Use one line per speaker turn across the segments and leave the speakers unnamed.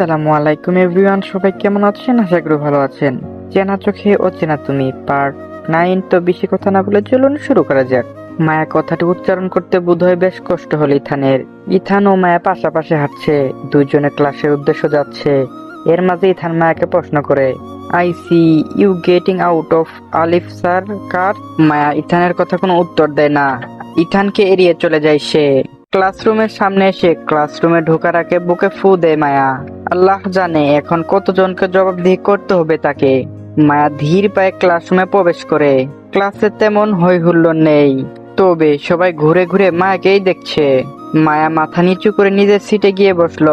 আসসালামু আলাইকুম এভরিওয়ান, সবাই কেমন আছেন? আশা করি ভালো আছেন। চেনা চোখে অচেনা তুমি, পার্ট নাইন, তো বেশি কথা না বলে চলুন শুরু করা যাক। মায়া কথাটি উচ্চারণ করতে বোধহয় বেশ কষ্ট হলো ইথানের। ইথান ও মায়া পাশাপাশি হাঁটছে, দুইজনে ক্লাসের উদ্দেশ্য যাচ্ছে। এর মাঝে ইথান মায়াকে প্রশ্ন করে I see you getting out of Alif sir car? Maya ইথানের কথা কোনো উত্তর দেয় না। ইথানকে এড়িয়ে চলে যায় সে। ক্লাসরুমের সামনে এসে ক্লাসরুমে ঢোকার আগে বুকে ফু দেয় মায়া। আল্লাহ জানে এখন কতজনকে জবাবদিহি করতে হবে তাকে। মায়া ধীর পায়ে ক্লাসরুমে প্রবেশ করে। ক্লাসে তেমন হই হুল্লোড় নেই। তবে সবাই ঘুরে ঘুরে মায়াকেই দেখছে। মায়া মাথা নিচু করে নিজের সিটে গিয়ে বসল।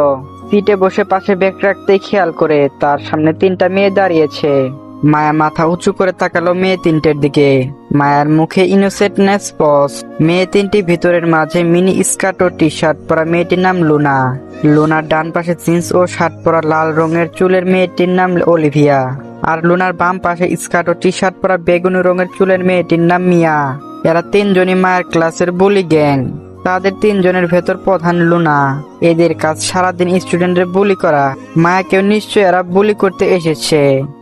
সিটে বসে পাশে ব্যাগ রাখতে খেয়াল করে তার সামনে তিনটা মেয়ে দাঁড়িয়েছে। মায়া মাথা উঁচু করে তাকালো মেয়ে তিনটের দিকে। মায়ার মুখে ইনোসেন্টনেস পস মেয়ে তিনটি ভিতরের মাঝে মিনি স্কার্ট ও টি শার্ট পরা মেয়েটির নাম লুনা। লুনার ডান পাশে জিন্স ও শার্ট পরা লাল রঙের চুলের মেয়েটির নাম অলিভিয়া আর লুনার বাম পাশে স্কার্ট ও টি শার্ট পরা বেগুনি রঙের চুলের মেয়েটির নাম মিয়া। এরা তিনজনই মায়ের ক্লাসের বুলি গ্যাং তাদের তিনজনের ভেতর প্রধান লুনা। এদের কাজ সারাদিন স্টুডেন্টদের বুলি করা। মায়াকেও নিশ্চয় এরা বুলি করতে এসেছে।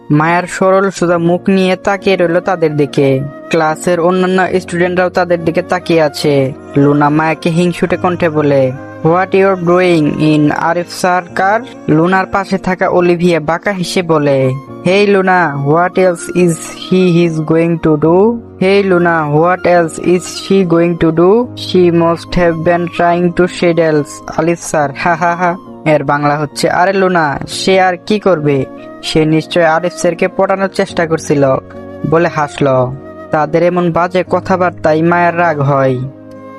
মায়ার সরল সোজা মুখ নিয়ে তাকিয়ে রইল তাদের দিকে। ক্লাসের অন্যান্য স্টুডেন্টরাও তাদের দিকে তাকিয়ে আছে। লুনা মায়াকে হিংসুটে কণ্ঠে বলে what your doing in Arif sir car? Lunar পাশে থাকা অলিভিয়া বাঁকা হেসে বলে hey Luna what else is he his going to do hey Luna what else is she going to do she must have been trying to seduce Alif sir Ha ha ha এর বাংলা হচ্ছে, আরে Luna, সে আর কি করবে? সে নিশ্চয় আরিফ স্যারকে পটানোর চেষ্টা করছিল। বলে হাসলো, তাদের এমন বাজে কথাবার্তায় মায়ের রাগ হয়।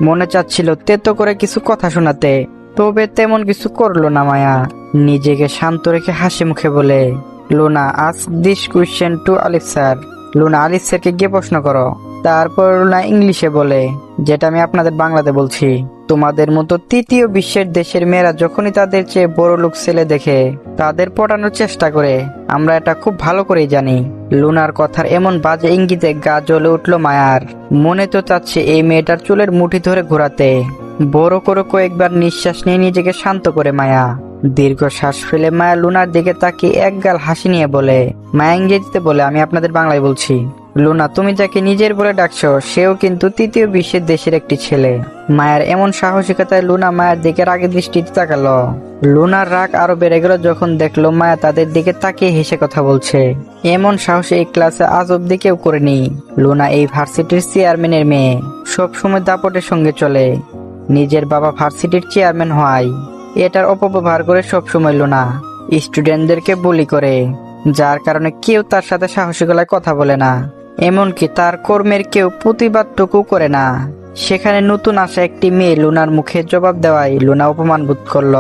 মনে চাচ্ছিল তেতো করে কিছু কথা শোনাতে, তবে তেমন কিছু করল না মায়া। নিজেকে শান্ত রেখে হাসি মুখে বলে, Luna ask this question to Alif sir. Luna, Alif স্যারকে গিয়ে প্রশ্ন করো। তারপর লুনা ইংলিশে বলে, যেটা আমি আপনাদের বাংলাতে বলছি। তোমাদের মতো তৃতীয় বিশ্বের দেশের মেয়েরা যখনই তাদের চেয়ে বড় লোক ছেলে দেখে, তাদের পটানোর চেষ্টা করে। আমরা এটা খুব ভালো করেই জানি। লুনার কথার এমন বাজে ইঙ্গিতে গা জ্বলে উঠল মায়ার। মনে তো চাচ্ছে এই মেয়েটার চুলের মুঠি ধরে ঘোরাতে। বড় করে কয়েকবার নিঃশ্বাস নিয়ে নিজেকে শান্ত করে মায়া। দীর্ঘ শ্বাস ফেলে মায়া লুনার দিকে তাকিয়ে এক গাল হাসি নিয়ে বলে, মায়া ইংরেজিতে বলে, আমি আপনাদের বাংলায় বলছি। লুনা, তুমি যাকে নিজের বলে ডাকছো, সেও কিন্তু তৃতীয় বিশ্বের দেশের একটি ছেলে। মায়ের এমন সাহসিকতায় লুনা মায়ের দিকে রাগে দৃষ্টিতে তাকালো। লুনার রাগ আরও বেড়ে গেল যখন দেখল মায়া তাদের দিকে তাকিয়ে হেসে কথা বলছে। এমন সাহস এই ক্লাসে আজ অব্দি কেউ করেনি। লুনা এই ভার্সিটির চেয়ারম্যানের মেয়ে। সবসময় দাপটের সঙ্গে চলে। নিজের বাবা ভার্সিটির চেয়ারম্যান হয় এটার অপব্যবহার করে সবসময় লুনা। স্টুডেন্টদেরকে বলি করে। যার কারণে কেউ তার সাথে সাহসী গলায় কথা বলে না। এমনকি তার কর্মের কেউ প্রতিবাদটুকু করে না। সেখানে নতুন আসা একটি মেয়ে লুনার মুখে জবাব দেওয়ায় লুনা অপমান বোধ করল।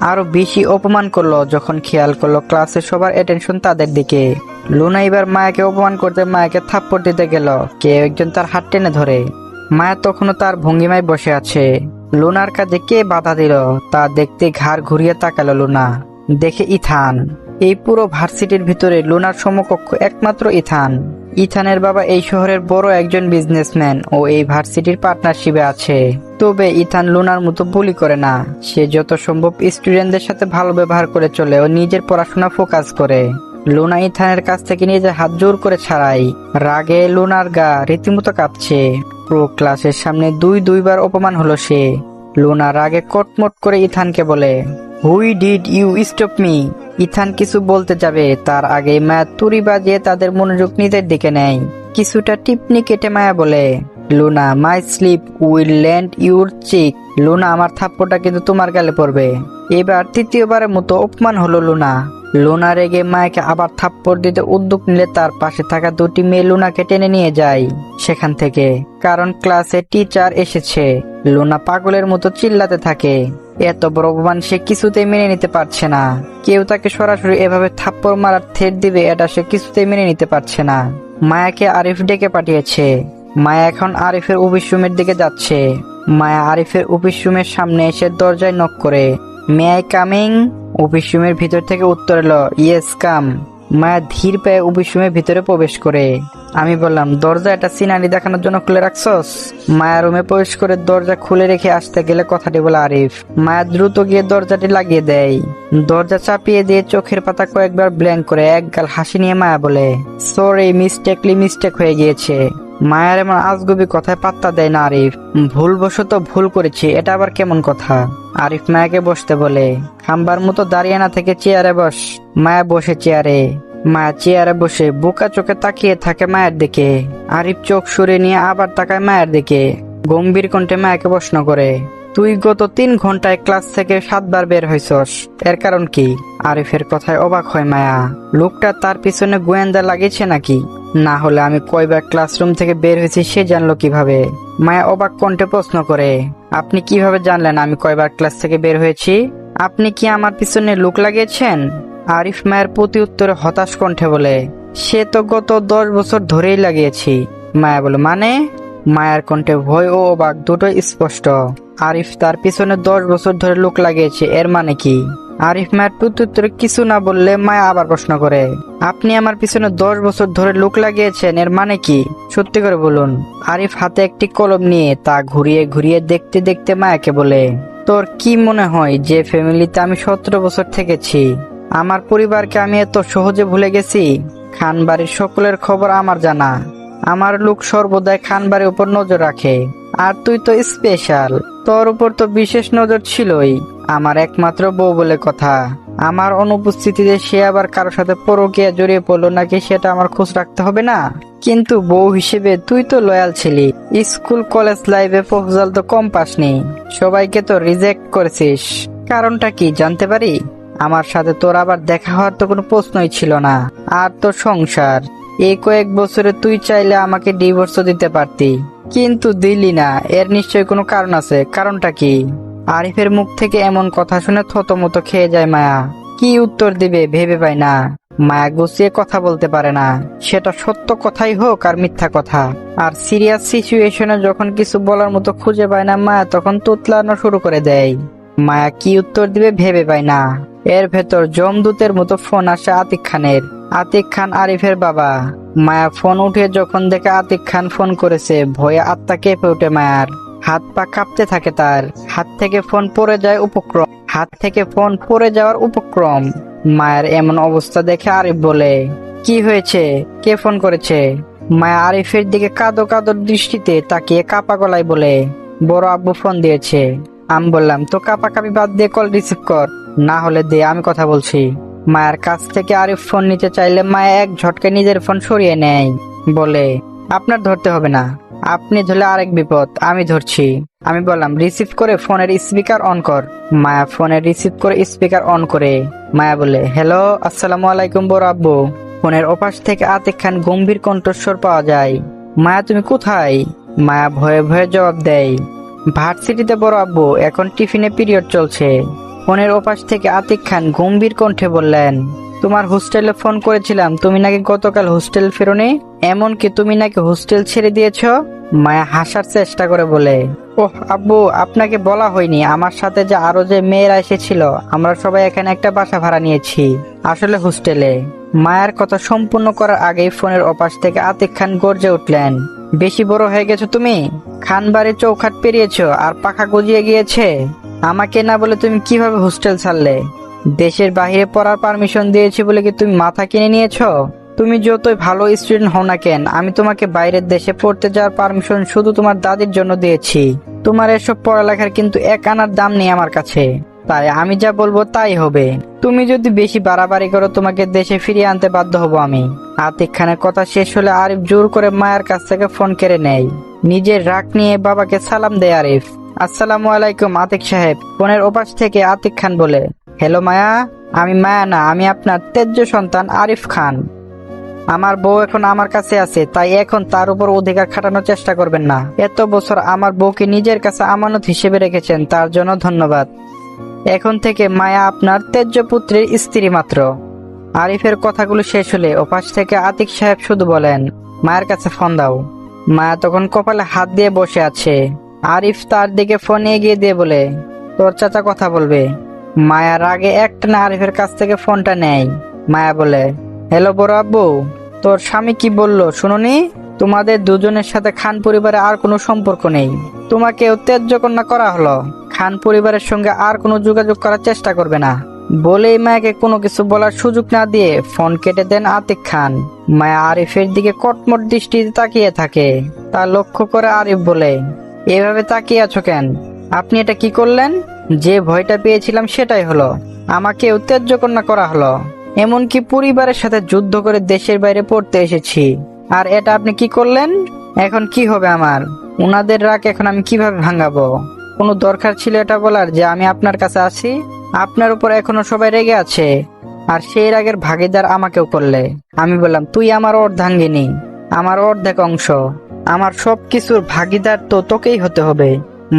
আরও বেশি অপমান করল যখন খেয়াল করল ক্লাসে সবার অ্যাটেনশন তাদের দিকে। লুনা এবার মায়াকে অপমান করতে মায়াকে থাপ্পড় দিতে গেল। কেউ একজন তার হাত টেনে ধরে। মায়া তখনও তার ভঙ্গিমায় বসে আছে। লুনার কাজে কে বাধা দিল? তা দেখতে ঘাড় ঘুরিয়ে তাকালো লুনা। দেখে ইথান। এই পুরো ভার্সিটির ভিতরে লুনার সমকক্ষ একমাত্র ইথান। ইথানের বাবা এই শহরের বড় একজন বিজনেসম্যান ও এই ভার্সিটির পার্টনারশিপে আছে। তবে ইথান লুনার মতো বুলি করে না। সে যত সম্ভব স্টুডেন্টদের সাথে ভালো ব্যবহার করে চলে ও নিজের পড়াশোনা ফোকাস করে। লুনা ইথানের কাছ থেকে নিজের হাত জোর করে ছাড়াই রাগে লুনার গা রীতিমতো কাঁপছে। প্রো ক্লাসের সামনে দুই দুইবার অপমান হলো সে। লুনা রাগে কটমট করে ইথানকে বলে who did you stop me Ethan কিছু বলতে যাবে। তার আগে মায়া তুড়ি বাজিয়ে তাদের মনোযোগ নিজের দিকে নেয়। কিছুটা টিপনি কেটে মায়া বলে, Luna, my slap will land your cheek. Luna, আমার থাপ্পটা কিন্তু তোমার গালে পড়বে। এবার তৃতীয়বারের মতো অপমান হলো লুনা। লুনা রেগে মায়াকে আবার থাপ্পড় দিতে উদ্যোগ নিলে তার পাশে থাকা দুটি মেয়ে লুনাকে টেনে নিয়ে যায় সেখান থেকে। কারণ ক্লাসে টিচার এসেছে। লুনা পাগলের মতো চিল্লাতে থাকে। এত বড় অপমান সে কিছুতেই মেনে নিতে পারছে না। কেউ তাকে সরাসরি এভাবে থাপ্পড় মারার থেট দিবে, এটা সে কিছুতেই মেনে নিতে পারছে না। মায়াকে আরিফ ডেকে পাঠিয়েছে। মায়া এখন আরিফের অফিস রুমের দিকে যাচ্ছে। মায়া আরিফের অফিস রুমের সামনে এসে দরজায় নক করে। মে আই কামিং অফিস রুমের ভিতর থেকে উত্তর এলো ইয়েস কাম মায়া ধীর পায়ে উবিসময়ে ভিতরে প্রবেশ করে। আমি বললাম, দরজা এটা সিনারি দেখানোর জন্য খুলে রাখছস? মায়া রুমে প্রবেশ করে দরজা খুলে রেখে আসতে গেলে কথাটি বলে, আরিফ, মায়া দ্রুত গিয়ে দরজাটি লাগিয়ে দেয়। দরজা চাপিয়ে দিয়ে চোখের পাতা কয়েকবার ব্ল্যাঙ্ক করে এক গাল হাসি নিয়ে মায়া বলে সরি মিস্টেকলি মিস্টেক হয়ে গিয়েছে। মায়ের এমন আজগুবি কথায় পাত্তা দেয় না আরিফ। ভুলবশত ভুল করেছি, এটা আবার কেমন কথা? আরিফ মায়াকে বসতে বলে, খাম্বার মতো দাঁড়িয়ে না থেকে চেয়ারে বস। মায়া বসে চেয়ারে। মায়া চেয়ারে বসে বোকা চোখে তাকিয়ে থাকে মায়ের দিকে। আরিফ চোখ সরিয়ে নিয়ে আবার তাকায় মায়ের দিকে। গম্ভীর কণ্ঠে মায়াকে প্রশ্ন করে, তুই গত তিন ঘন্টায় ক্লাস থেকে সাতবার বের হইছস, এর কারণ কি? আরিফের কথায় অবাক হয় মায়া, লোকটা তার পিছনে গোয়েন্দা লাগিয়েছে নাকি? না হলে আমি কয়বার ক্লাসরুম থেকে বের হয়েছি সে জানলো কীভাবে। মায়া অবাক কণ্ঠে প্রশ্ন করে, আপনি কীভাবে জানলেন আমি কয়বার ক্লাস থেকে বের হয়েছি? আপনি কি আমার পিছনে লোক লাগিয়েছেন? আরিফ মায়ের প্রতি উত্তরে হতাশ কণ্ঠে বলে, সে তো গত দশ বছর ধরেই লাগিয়েছি। মায়া বলে মানে? মায়ার কণ্ঠে ভয় ও অবাক দুটোই স্পষ্ট। আরিফ তার পিছনে দশ বছর ধরে লোক লাগিয়েছে, এর মানে কি? আরিফ মায়ের প্রত্যুত্তরে কিছু না বললে মায়া আবার প্রশ্ন করে, আপনি আমার পিছনে দশ বছর ধরে লোক লাগিয়েছেন, এর মানে কি? সত্যি করে বলুন, আরিফ হাতে একটি কলম নিয়ে তা ঘুরিয়ে ঘুরিয়ে দেখতে দেখতে মায়াকে বলে, তোর কি মনে হয় যে ফ্যামিলিতে আমি সতেরো বছর থেকেছি? আমার পরিবারকে আমি এত সহজে ভুলে গেছি? খান বাড়ির সকলের খবর আমার জানা। আমার লোক সর্বদাই খান বাড়ির উপর নজর রাখে। আর তুই তো স্পেশাল তোর উপর তো বিশেষ নজর ছিলই। আমার একমাত্র বউ বলে কথা। আমার অনুপস্থিতিতে সে আবার কারোর সাথে পরকিয়া জড়িয়ে পড়ল নাকি সেটা আমার খোঁজ রাখতে হবে না? কিন্তু বউ হিসেবে তুই তো লয়াল ছিলি। স্কুল, কলেজ লাইফে প্রপোজাল তো কম পাসনি। সবাইকে তো রিজেক্ট করেছিস। কারণটা কি জানতে পারি? আমার সাথে তোর আবার দেখা হওয়ার তো কোনো প্রশ্নই ছিল না। আর তোর সংসার? এই কয়েক বছরে তুই চাইলে আমাকে ডিভোর্সও দিতে পারতি। কিন্তু দিলি না। এর নিশ্চয়ই কোনো কারণ আছে। কারণটা কি? আরিফের মুখ থেকে এমন কথা শুনে থতমত খেয়ে যায় মায়া। কি উত্তর দিবে ভেবে পায় না। মায়া গুছিয়ে কথা বলতে পারে না। সেটা সত্য কথাই হোক আর মিথ্যা কথা। আর সিরিয়াস সিচুয়েশনে যখন কিছু বলার মতো খুঁজে পায় না মায়া, তখন তুতলানো শুরু করে দেয়। মায়া কি উত্তর দিবে ভেবে পায় না। এর ভেতর জমদূতের মতো ফোন আসে আতিক খানের। আতিক খান আরিফের বাবা। মায়া ফোন উঠে যখন দেখে আতিক খান ফোন করেছে, ভয়ে আত্মা কেঁপে ওঠে মায়ার। হাত পা কাঁপতে থাকে তার। হাত থেকে ফোন পড়ে যায় উপক্রম। হাত থেকে ফোন পড়ে যাওয়ার উপক্রম। মায়ের এমন অবস্থা দেখে আরিফ বলে, কি হয়েছে? কে ফোন করেছে? মায়া আরিফের দিকে কাদো কাদোর দৃষ্টিতে তাকিয়ে কাপা গলায় বলে, বড় আব্বু ফোন দিয়েছে। আমি বললাম, তো কাপা কাপি বাদ দিয়ে কল রিসিভ কর। না হলে দে, আমি কথা বলছি। মায়ের কাছ থেকে আরিফ ফোন নিতে চাইলে মায়া এক ঝটকে নিজের ফোন সরিয়ে নেয়, বলে, আপনার ধরতে হবে না। আপনি ধরলে আরেক বিপদ, আমি ধরছি। আমি বললাম, রিসিভ করে ফোনের স্পিকার অন কর। মায়া ফোনে রিসিভ করে স্পিকার অন করে। মায়া বলে, হ্যালো, আসসালামু আলাইকুম বড় আব্বু। ফোনের ওপাশ থেকে আতিক খান গম্ভীর কণ্ঠস্বর পাওয়া যায়। মায়া, তুমি কোথায়? মায়া ভয়ে ভয়ে জবাব দেয়, ভার্সিটিতে বড় আব্বু, এখন টিফিনে পিরিয়ড চলছে। ফোনের ওপাশ থেকে আতিক খান গম্ভীর কণ্ঠে বললেন, তোমার হোস্টেলে ফোন করেছিলাম, তুমি নাকি গতকাল হোস্টেল ফেরোনি? এমনকি তুমি নাকি হোস্টেল ছেড়ে দিয়েছ? মায়া হাসার চেষ্টা করে বলে, ওহ, আব্বু, আপনাকে বলা হয়নি। আমার সাথে যে আরও যে মেয়েরা এসেছিল, আমরা সবাই এখানে একটা বাসা ভাড়া নিয়েছি, আসলে হোস্টেলে। মায়ের কথা সম্পূর্ণ করার আগেই ফোনের ওপাশ থেকে আতিক খান গর্জে উঠলেন বেশি বড় হয়ে গেছো তুমি? খানবাড়ির চৌখাট পেরিয়েছো আর পাখা গজিয়ে গিয়েছে। আমাকে না বলে তুমি কীভাবে হোস্টেল ছাড়লে? দেশের বাহিরে পড়ার পারমিশন দিয়েছি বলে কি তুমি মাথা কিনে নিয়েছো? তুমি যতই ভালো স্টুডেন্ট হও না কেন, আমি তোমাকে বাইরের দেশে পড়তে যাওয়ার পারমিশন শুধু তোমার দাদির জন্য দিয়েছি। তোমার এসব পড়ালেখার কিন্তু এক আনার দাম নেই আমার কাছে। তাই আমি যা বলব তাই হবে। তুমি যদি বেশি বাড়াবাড়ি করো, তোমাকে দেশে ফিরিয়ে আনতে বাধ্য হব আমি। আতিক খানের কথা শেষ হলে আরিফ জোর করে মায়ের কাছ থেকে ফোন কেড়ে নেয়। নিজের রাগ নিয়ে বাবাকে সালাম দেয় আরিফ। আসসালামু আলাইকুম, আতিক সাহেব। ফোনের ওপাশ থেকে আতিক খান বলে, হ্যালো মায়া, আমি মায়া না, আমি আপনার তেজ্য সন্তান আরিফ খান। আমার বউ এখন আমার কাছে আছে, তাই এখন তার উপর অধিকার খাটানোর চেষ্টা করবেন না। এত বছর আমার বউকে নিজের কাছে আমানত হিসেবে রেখেছেন, তার জন্য ধন্যবাদ। এখন থেকে মায়া আপনার তেজ্য পুত্রের স্ত্রী মাত্র। আরিফের কথাগুলো শেষ হলে ওপাশ থেকে আতিক সাহেব শুধু বলেন, মায়ের কাছে ফোন দাও। মায়া তখন কপালে হাত দিয়ে বসে আছে। আরিফ তার দিকে ফোন এগিয়ে দিয়ে বলে, তোর চাচা কথা বলবে। মায়া রাগে একটানা আরিফের কাছ থেকে ফোনটা নেয়। মায়া বলে, হ্যালো বড় আব্বু, তোর স্বামী কি বলল শুনুনি? তোমাদের দুজনের সাথে খান পরিবারে আর কোনো সম্পর্ক নেই। তোমাকে ত্যায্য কন্যা করা হলো। খান পরিবারের সঙ্গে আর কোনো যোগাযোগ করার চেষ্টা করবে না। বলেই মায়াকে কোনো কিছু বলার সুযোগ না দিয়ে ফোন কেটে দেন আতিক খান। মায়া আরিফের দিকে কটমট দৃষ্টিতে তাকিয়ে থাকে। তা লক্ষ্য করে আরিফ বলে, এভাবে তাকিয়ে আছো কেন? আপনি এটা কি করলেন? যে ভয়টা পেয়েছিলাম সেটাই হলো। আমাকে উত্তেজ্য কন্যা করা হলো। এমনকি পরিবারের সাথে যুদ্ধ করে দেশের বাইরে পড়তে এসেছি। আর এটা আপনি কি করলেন? এখন কি হবে আমার? ওনাদের রাগ এখন আমি কীভাবে ভাঙাবো? কোনো দরকার ছিল এটা বলার যে আমি আপনার কাছে আছি আপনার উপর এখনও সবাই রেগে আছে। আর সেই রাগের ভাগিদার আমাকেও করলে। আমি বললাম, তুই আমার অর্ধাঙ্গিনী, আমার অর্ধেক অংশ, আমার সব কিছুর ভাগিদার তো তোকেই হতে হবে।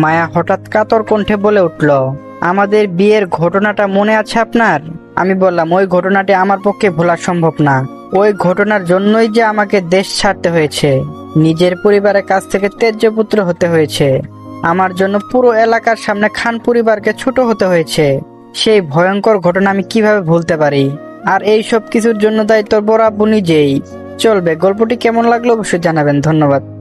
মায়া হঠাৎ কাতর কণ্ঠে বলে উঠল, আমাদের বিয়ের ঘটনাটা মনে আছে আপনার? আমি বললাম, ওই ঘটনাটি আমার পক্ষে ভোলা সম্ভব না। ওই ঘটনার জন্যই যে আমাকে দেশ ছাড়তে হয়েছে, নিজের পরিবারের কাছ থেকে তেজ্যপুত্র হতে হয়েছে। আমার জন্য পুরো এলাকার সামনে খান পরিবারকে ছোট হতে হয়েছে। সেই ভয়ঙ্কর ঘটনা আমি কীভাবে ভুলতে পারি? আর এই সব কিছুর জন্য দায়িত্ব বড় আব্বু নিজেই। চলবে, গল্পটি কেমন লাগল অবশ্যই জানাবেন, ধন্যবাদ।